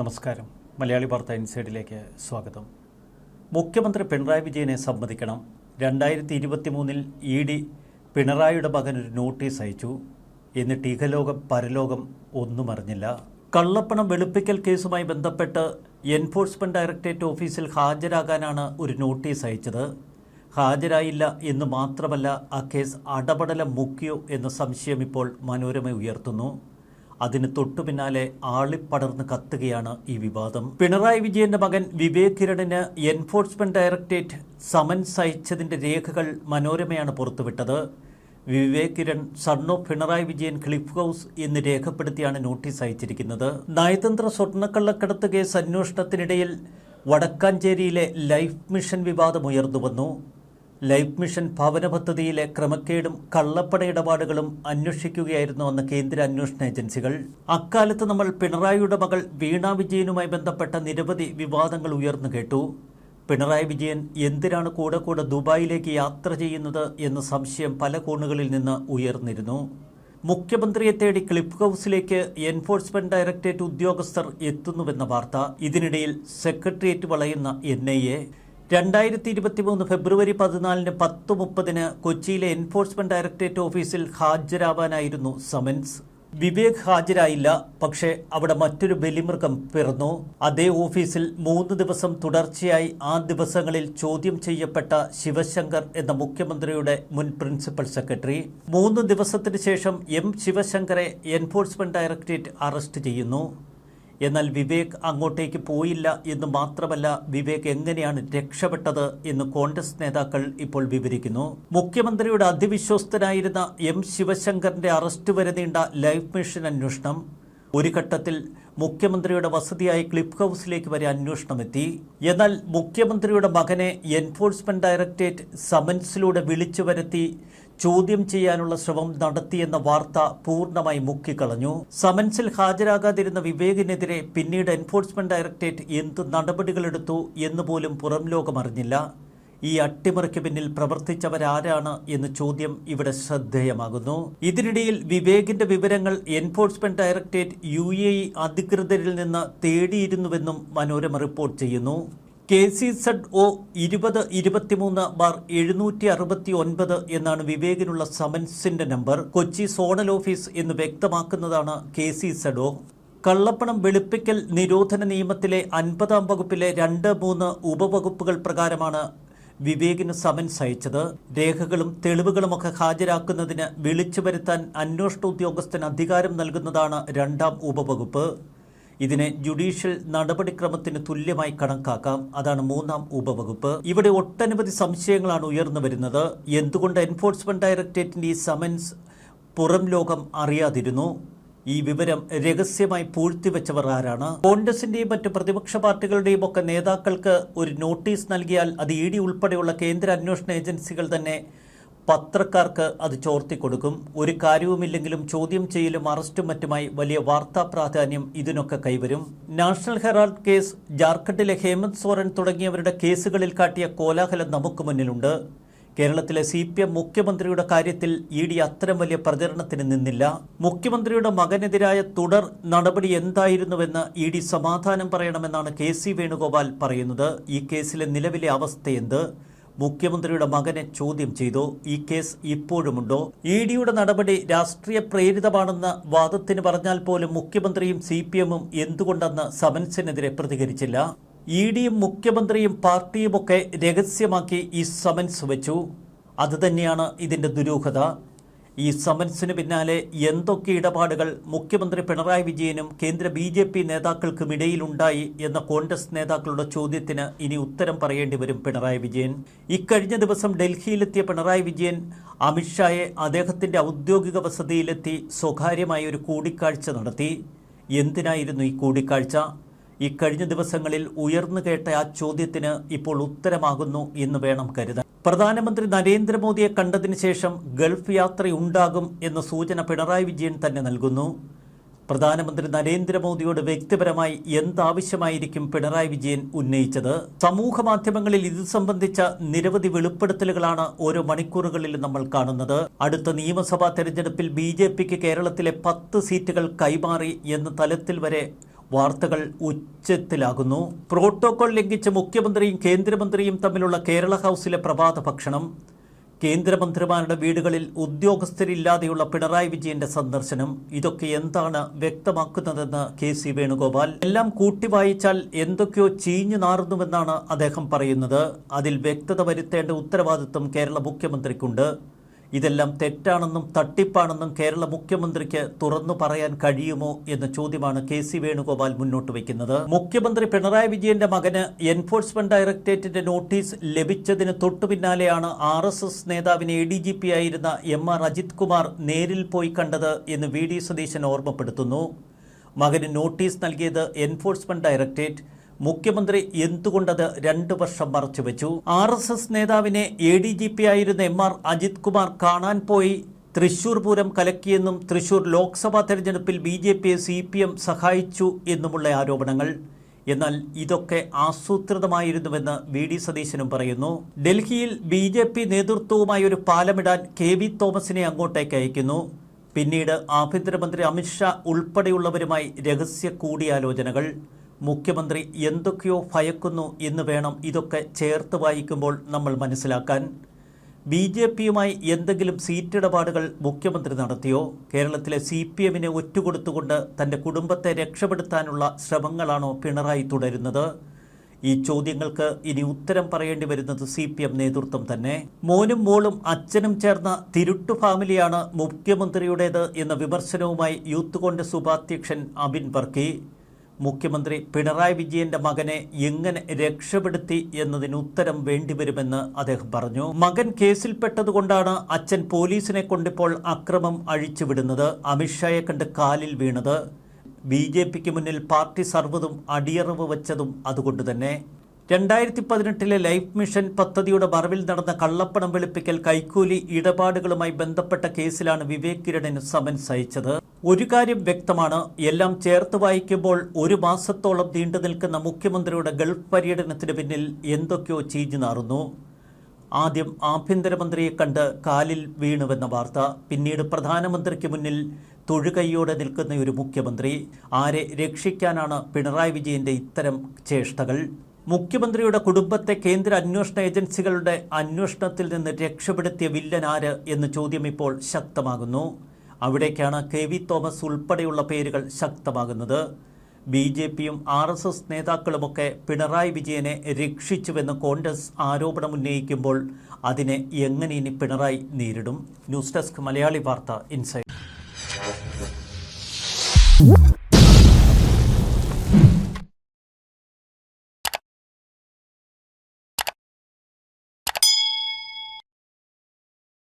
നമസ്കാരം. മലയാളി വാർത്ത ഇൻസൈഡിലേക്ക് സ്വാഗതം. മുഖ്യമന്ത്രി പിണറായി വിജയനെ സമ്മതിക്കണം. രണ്ടായിരത്തി ഇരുപത്തി മൂന്നിൽ ഇ ഡി പിണറായിയുടെ മകൻ ഒരു നോട്ടീസ് അയച്ചു. എന്നിട്ട് ഇഹലോകം പരലോകം ഒന്നും അറിഞ്ഞില്ല. കള്ളപ്പണം വെളുപ്പിക്കൽ കേസുമായി ബന്ധപ്പെട്ട് എൻഫോഴ്സ്മെന്റ് ഡയറക്ടറേറ്റ് ഓഫീസിൽ ഹാജരാകാനാണ് ഒരു നോട്ടീസ് അയച്ചത്. ഹാജരായില്ല എന്ന് മാത്രമല്ല ആ കേസ് അടപടലം മുക്കിയോ എന്ന സംശയം ഇപ്പോൾ മനോരമ ഉയർത്തുന്നു. അതിന് തൊട്ടു പിന്നാലെ ആളിപ്പടർന്ന് കത്തുകയാണ് ഈ വിവാദം. പിണറായി വിജയന്റെ മകൻ വിവേക് കിരണിന് എൻഫോഴ്സ്മെന്റ് ഡയറക്ടറേറ്റ് സമൻസ് അയച്ചതിന്റെ രേഖകൾ മനോരമയാണ് പുറത്തുവിട്ടത്. Vivek Kiran son of Pinarayi Vijayan cliff house എന്ന് രേഖപ്പെടുത്തിയാണ് നോട്ടീസ് അയച്ചിരിക്കുന്നത്. നയതന്ത്ര സ്വർണക്കള്ളക്കടത്ത് കേസ് അന്വേഷണത്തിനിടയിൽ വടക്കാഞ്ചേരിയിലെ ലൈഫ് മിഷൻ വിവാദം ഉയർന്നുവന്നു. ലൈഫ് മിഷൻ ഭവന പദ്ധതിയിലെ ക്രമക്കേടും കള്ളപ്പട ഇടപാടുകളും അന്വേഷിക്കുകയായിരുന്നു അന്ന് കേന്ദ്ര അന്വേഷണ ഏജൻസികൾ. അക്കാലത്ത് നമ്മൾ പിണറായിയുടെ മകൾ വീണ വിജയനുമായി ബന്ധപ്പെട്ട നിരവധി വിവാദങ്ങൾ ഉയർന്നു കേട്ടു. പിണറായി വിജയൻ എന്തിനാണ് കൂടെ കൂടെ ദുബായിലേക്ക് യാത്ര ചെയ്യുന്നത് എന്ന സംശയം പല കോണുകളിൽ നിന്ന് ഉയർന്നിരുന്നു. മുഖ്യമന്ത്രിയെ തേടി ക്ലിപ്പ് ഹൗസിലേക്ക് എൻഫോഴ്സ്മെന്റ് ഡയറക്ടറേറ്റ് ഉദ്യോഗസ്ഥർ എത്തുന്നുവെന്ന വാർത്ത. ഇതിനിടയിൽ സെക്രട്ടേറിയറ്റ് വളയുന്ന എൻ ഐ ഇരുപത്തി മൂന്ന് ഫെബ്രുവരി പതിനാലിന് പത്ത് മുപ്പതിന് കൊച്ചിയിലെ എൻഫോഴ്സ്മെന്റ് ഡയറക്ടറേറ്റ് ഓഫീസിൽ ഹാജരാവാനായിരുന്നു സമൻസ്. വിവേക് ഹാജരായില്ല പക്ഷേ അവിടെ മറ്റൊരു ബലിമൃഗം പിറന്നു. അതേ ഓഫീസിൽ മൂന്ന് ദിവസം തുടർച്ചയായി ആ ദിവസങ്ങളിൽ ചോദ്യം ചെയ്യപ്പെട്ട ശിവശങ്കർ എന്ന മുഖ്യമന്ത്രിയുടെ മുൻ പ്രിൻസിപ്പൽ സെക്രട്ടറി. മൂന്ന് ദിവസത്തിന് ശേഷം എം ശിവശങ്കറെ എൻഫോഴ്സ്മെന്റ് ഡയറക്ടറേറ്റ് അറസ്റ്റ് ചെയ്യുന്നു. എന്നാൽ വിവേക് അങ്ങോട്ടേക്ക് പോയില്ല എന്ന് മാത്രമല്ല വിവേക് എങ്ങനെയാണ് രക്ഷപ്പെട്ടത് എന്ന് കോൺഗ്രസ് നേതാക്കൾ ഇപ്പോൾ വിവരിക്കുന്നു. മുഖ്യമന്ത്രിയുടെ അതിവിശ്വസ്തനായിരുന്ന എം ശിവശങ്കറിന്റെ അറസ്റ്റ് വരെ നീണ്ട ലൈഫ് മിഷൻ അന്വേഷണം. ഒരു ഘട്ടത്തിൽ മുഖ്യമന്ത്രിയുടെ വസതിയായ ക്ലിപ്പ് ഹൗസിലേക്ക് വരെ അന്വേഷണമെത്തി എന്നാൽ മുഖ്യമന്ത്രിയുടെ മകനെ എൻഫോഴ്സ്മെന്റ് ഡയറക്ടറേറ്റ് സമൻസിലൂടെ വിളിച്ചു വരുത്തി. ചോദ്യം ചെയ്യാനുള്ള ശ്രമം നടത്തിയെന്ന വാർത്ത പൂർണമായി മുക്കിക്കളഞ്ഞു. സമൻസിൽ ഹാജരാകാതിരുന്ന വിവേകിനെതിരെ പിന്നീട് എൻഫോഴ്സ്മെന്റ് ഡയറക്ടറേറ്റ് എന്ത് നടപടികളെടുത്തു എന്ന് പോലും പുറം ലോകമറിഞ്ഞില്ല ഈ അട്ടിമറിക്ക് പിന്നിൽ പ്രവർത്തിച്ചവരാരാണ് എന്ന് ചോദ്യം ഇവിടെ ശ്രദ്ധേയമാകുന്നു. ഇതിനിടയിൽ വിവേകിന്റെ വിവരങ്ങൾ എൻഫോഴ്സ്മെന്റ് ഡയറക്ടറേറ്റ് യു അധികൃതരിൽ നിന്ന് തേടിയിരുന്നുവെന്നും മനോരമ റിപ്പോർട്ട് ചെയ്യുന്നു. കെ സി സെഡ് ഒ ഇരുപത് ഇരുപത്തിമൂന്ന് ബാർ എഴുന്നൂറ്റി അറുപത്തി ഒൻപത് എന്നാണ് വിവേകിനുള്ള സമൻസിന്റെ നമ്പർ. കൊച്ചി സോണൽ ഓഫീസ് എന്ന് വ്യക്തമാക്കുന്നതാണ് കെ സി സെഡ് ഒ. കള്ളപ്പണം വെളുപ്പിക്കൽ നിരോധന നിയമത്തിലെ അൻപതാം വകുപ്പിലെ രണ്ട് മൂന്ന് ഉപവകുപ്പുകൾ പ്രകാരമാണ് വിവേകിന് സമൻസ് അയച്ചത്. രേഖകളും തെളിവുകളുമൊക്കെ ഹാജരാക്കുന്നതിന് വിളിച്ചു വരുത്താൻ അന്വേഷണ ഉദ്യോഗസ്ഥന് അധികാരം നൽകുന്നതാണ് രണ്ടാം ഉപവകുപ്പ്. ഇതിനെ ജുഡീഷ്യൽ നടപടിക്രമത്തിന് തുല്യമായി കണക്കാക്കാം. അതാണ് മൂന്നാം ഉപവകുപ്പ്. ഇവിടെ ഒട്ടനവധി സംശയങ്ങളാണ് ഉയർന്നു വരുന്നത്. എന്തുകൊണ്ട് എൻഫോഴ്സ്മെന്റ് ഡയറക്ടറേറ്റിന്റെ ഈ സമൻസ് പുറം ലോകം അറിയാതിരുന്നു? ഈ വിവരം രഹസ്യമായി പൂഴ്ത്തിവെച്ചവർ ആരാണ്? കോൺഗ്രസിന്റെയും മറ്റ് പ്രതിപക്ഷ പാർട്ടികളുടെയും ഒക്കെ നേതാക്കൾക്ക് ഒരു നോട്ടീസ് നൽകിയാൽ അത് ഇ ഡി ഉൾപ്പെടെയുള്ള കേന്ദ്ര അന്വേഷണ ഏജൻസികൾ തന്നെ പത്രക്കാർക്ക് അത് ചോർത്തി കൊടുക്കും. ഒരു കാര്യവുമില്ലെങ്കിലും ചോദ്യം ചെയ്യലും അറസ്റ്റും മറ്റുമായി വലിയ വാർത്താ പ്രാധാന്യം ഇതിനൊക്കെ കൈവരും. നാഷണൽ ഹെറാൾഡ് കേസ് ജാർഖണ്ഡിലെ ഹേമന്ത് സോറൻ തുടങ്ങിയവരുടെ കേസുകളിൽ കാട്ടിയ കോലാഹലം നമുക്ക് മുന്നിലുണ്ട്. കേരളത്തിലെ സി പി എം മുഖ്യമന്ത്രിയുടെ കാര്യത്തിൽ ഇ ഡി അത്തരം വലിയ പ്രചരണത്തിന് നിന്നില്ല. മുഖ്യമന്ത്രിയുടെ മകനെതിരായ തുടർ നടപടി എന്തായിരുന്നുവെന്ന് ഇ ഡി സമാധാനം പറയണമെന്നാണ് കെ സി വേണുഗോപാൽ പറയുന്നത്. ഈ കേസിലെ നിലവിലെ അവസ്ഥ എന്ത്? മുഖ്യമന്ത്രിയുടെ മകനെ ചോദ്യം ചെയ്തു. ഈ കേസ് ഇപ്പോഴുമുണ്ടോ? ഇ ഡിയുടെ നടപടി രാഷ്ട്രീയ പ്രേരിതമാണെന്ന വാദത്തിന് പറഞ്ഞാൽ പോലും മുഖ്യമന്ത്രിയും സി പി എമ്മും എന്തുകൊണ്ടെന്ന് സമൻസിനെതിരെ പ്രതികരിച്ചില്ല. ഇ ഡിയും മുഖ്യമന്ത്രിയും പാർട്ടിയുമൊക്കെ രഹസ്യമാക്കി ഈ സമൻസ് വെച്ചു. അതുതന്നെയാണ് ഇതിന്റെ ദുരൂഹത. ഈ സമൻസിന് പിന്നാലെ എന്തൊക്കെ ഇടപാടുകൾ മുഖ്യമന്ത്രി പിണറായി വിജയനും കേന്ദ്ര ബി ജെ പി നേതാക്കൾക്കും ഇടയിലുണ്ടായി എന്ന കോൺഗ്രസ് നേതാക്കളുടെ ചോദ്യത്തിന് ഇനി ഉത്തരം പറയേണ്ടി വരും പിണറായി വിജയൻ. ഇക്കഴിഞ്ഞ ദിവസം ഡൽഹിയിലെത്തിയ പിണറായി വിജയൻ അമിത്ഷായെ അദ്ദേഹത്തിന്റെ ഔദ്യോഗിക വസതിയിലെത്തി സ്വകാര്യമായ ഒരു കൂടിക്കാഴ്ച നടത്തി. എന്തിനായിരുന്നു ഈ കൂടിക്കാഴ്ച? ഇക്കഴിഞ്ഞ ദിവസങ്ങളിൽ ഉയർന്നു കേട്ട ആ ചോദ്യത്തിന് ഇപ്പോൾ ഉത്തരമാകുന്നു എന്ന് വേണം കരുതാൻ. പ്രധാനമന്ത്രി നരേന്ദ്രമോദിയെ കണ്ടതിന് ശേഷം ഗൾഫ് യാത്രയുണ്ടാകും എന്ന സൂചന പിണറായി വിജയൻ തന്നെ നൽകുന്നു. പ്രധാനമന്ത്രി നരേന്ദ്രമോദിയോട് വ്യക്തിപരമായി എന്താവശ്യമായിരിക്കും പിണറായി വിജയൻ ഉന്നയിച്ചത്? സമൂഹ മാധ്യമങ്ങളിൽ ഇത് സംബന്ധിച്ച നിരവധി വെളിപ്പെടുത്തലുകളാണ് ഓരോ മണിക്കൂറുകളിൽ നമ്മൾ കാണുന്നത്. അടുത്ത നിയമസഭാ തെരഞ്ഞെടുപ്പിൽ ബി കേരളത്തിലെ പത്ത് സീറ്റുകൾ കൈമാറി എന്ന തലത്തിൽ വരെ വാർത്തകൾ ഉച്ചത്തിലാകുന്നു. പ്രോട്ടോകോൾ ലംഘിച്ച് മുഖ്യമന്ത്രിയും കേന്ദ്രമന്ത്രിയും തമ്മിലുള്ള കേരള ഹൗസിലെ പ്രഭാത ഭക്ഷണം. കേന്ദ്രമന്ത്രിമാരുടെ വീടുകളിൽ ഉദ്യോഗസ്ഥരില്ലാതെയുള്ള പിണറായി വിജയന്റെ സന്ദർശനം. ഇതൊക്കെ എന്താണ് വ്യക്തമാക്കുന്നതെന്ന് കെ സി വേണുഗോപാൽ. എല്ലാം കൂട്ടി വായിച്ചാൽ എന്തൊക്കെയോ ചീഞ്ഞു നാറുന്നുവെന്നാണ് അദ്ദേഹം പറയുന്നത്. അതിൽ വ്യക്തത വരുത്തേണ്ട ഉത്തരവാദിത്വം കേരള മുഖ്യമന്ത്രിക്കുണ്ട്. ഇതെല്ലാം തെറ്റാണെന്നും തട്ടിപ്പാണെന്നും കേരള മുഖ്യമന്ത്രിക്ക് തുറന്നു പറയാൻ കഴിയുമോ എന്ന ചോദ്യമാണ് കെ സി വേണുഗോപാൽ മുന്നോട്ട് വയ്ക്കുന്നത്. മുഖ്യമന്ത്രി പിണറായി വിജയന്റെ മകന് എൻഫോഴ്സ്മെന്റ് ഡയറക്ടറേറ്റിന്റെ നോട്ടീസ് ലഭിച്ചതിന് തൊട്ടു പിന്നാലെയാണ് ആർ എസ് എസ് നേതാവിനെ എ ഡി ജി പി ആയിരുന്ന എം ആർ അജിത് കുമാർ നേരിൽ പോയി കണ്ടത് എന്ന് വി ഡി സതീശൻ ഓർമ്മപ്പെടുത്തുന്നു. മകന് നോട്ടീസ് നൽകിയത് എൻഫോഴ്സ്മെന്റ് ഡയറക്ടറേറ്റ്. മുഖ്യമന്ത്രി എന്തുകൊണ്ടത് രണ്ടു വർഷം മറച്ചുവെച്ചു? ആർ എസ് എസ് നേതാവിനെ എ ഡി ജി പി ആയിരുന്ന എം ആർ അജിത് കുമാർ കാണാൻ പോയി. തൃശൂർ പൂരം കലക്കിയെന്നും തൃശൂർ ലോക്സഭാ തെരഞ്ഞെടുപ്പിൽ ബി ജെ പിയെ സി പി എം സഹായിച്ചു എന്നുമുള്ള ആരോപണങ്ങൾ. എന്നാൽ ഇതൊക്കെ ആസൂത്രിതമായിരുന്നുവെന്ന് വി ഡി സതീശനും പറയുന്നു. ഡൽഹിയിൽ ബി ജെ പി നേതൃത്വവുമായി ഒരു പാലമിടാൻ കെ വി തോമസിനെ അങ്ങോട്ടേക്ക് അയക്കുന്നു. പിന്നീട് ആഭ്യന്തരമന്ത്രി അമിത്ഷാ ഉൾപ്പെടെയുള്ളവരുമായി രഹസ്യ കൂടിയാലോചനകൾ. മുഖ്യമന്ത്രി എന്തൊക്കെയോ ഭയക്കുന്നു എന്ന് വേണം ഇതൊക്കെ ചേർത്ത് വായിക്കുമ്പോൾ നമ്മൾ മനസ്സിലാക്കാൻ. ബി ജെ പിയുമായി എന്തെങ്കിലും സീറ്റിടപാടുകൾ മുഖ്യമന്ത്രി നടത്തിയോ? കേരളത്തിലെ സി പി എമ്മിനെ ഒറ്റുകൊടുത്തുകൊണ്ട് തന്റെ കുടുംബത്തെ രക്ഷപ്പെടുത്താനുള്ള ശ്രമങ്ങളാണോ പിണറായി തുടരുന്നത്? ഈ ചോദ്യങ്ങൾക്ക് ഇനി ഉത്തരം പറയേണ്ടി വരുന്നത് സി പി എം നേതൃത്വം തന്നെ. മോനും മോളും അച്ഛനും ചേർന്ന തിരുട്ടു ഫാമിലിയാണ് മുഖ്യമന്ത്രിയുടേത് എന്ന വിമർശനവുമായി യൂത്ത് കോൺഗ്രസ് ഉപാധ്യക്ഷൻ അബിൻ വർക്കി. മുഖ്യമന്ത്രി പിണറായി വിജയന്റെ മകനെ എങ്ങനെ രക്ഷപ്പെടുത്തി എന്നതിന് ഉത്തരം വേണ്ടിവരുമെന്ന് അദ്ദേഹം പറഞ്ഞു. മകൻ കേസിൽപ്പെട്ടതുകൊണ്ടാണ് അച്ഛൻ പോലീസിനെ കൊണ്ടിപ്പോൾ അക്രമം അഴിച്ചുവിടുന്നത്. അമിത്ഷായെ കണ്ട് കാലിൽ വീണത്. ബി ജെ പിക്ക് മുന്നിൽ പാർട്ടി സർവതും അടിയറവ് വച്ചതും അതുകൊണ്ട് തന്നെ. രണ്ടായിരത്തി പതിനെട്ടിലെ ലൈഫ് മിഷൻ പദ്ധതിയുടെ മറവിൽ നടന്ന കള്ളപ്പണം വെളുപ്പിക്കൽ കൈക്കൂലി ഇടപാടുകളുമായി ബന്ധപ്പെട്ട കേസിലാണ് വിവേക് കിരണിന് സമൻസ് അയച്ചത്. ഒരു കാര്യം വ്യക്തമാണ് എല്ലാം ചേർത്ത് വായിക്കുമ്പോൾ ഒരു മാസത്തോളം നീണ്ടു നിൽക്കുന്ന മുഖ്യമന്ത്രിയുടെ ഗൾഫ് പര്യടനത്തിന് പിന്നിൽ എന്തൊക്കെയോ ചീഞ്ഞു നാറുന്നു. ആദ്യം ആഭ്യന്തരമന്ത്രിയെ കണ്ട് കാലിൽ വീണുവെന്ന വാർത്ത പിന്നീട് പ്രധാനമന്ത്രിക്ക് മുന്നിൽ തൊഴുകൈയോടെ നിൽക്കുന്ന ഒരു മുഖ്യമന്ത്രി. ആരെ രക്ഷിക്കാനാണ് പിണറായി വിജയന്റെ ഇത്തരം ചേഷ്ടകൾ? മുഖ്യമന്ത്രിയുടെ കുടുംബത്തെ കേന്ദ്ര അന്വേഷണ ഏജൻസികളുടെ അന്വേഷണത്തിൽ നിന്ന് രക്ഷപ്പെടുത്തിയ വില്ലൻ ആര് എന്ന ചോദ്യം ഇപ്പോൾ ശക്തമാകുന്നു. അവിടേക്കാണ് കെ വി തോമസ് ഉൾപ്പെടെയുള്ള പേരുകൾ ശക്തമാകുന്നത്. ബി ജെ പിയും ആർ എസ് എസ് നേതാക്കളുമൊക്കെ പിണറായി വിജയനെ രക്ഷിച്ചുവെന്ന് കോൺഗ്രസ് ആരോപണമുന്നയിക്കുമ്പോൾ അതിനെ എങ്ങനെ ഇനി പിണറായി നേരിടും? ന്യൂസ് ഡെസ്ക് മലയാളി വാർത്ത ഇൻസൈറ്റ്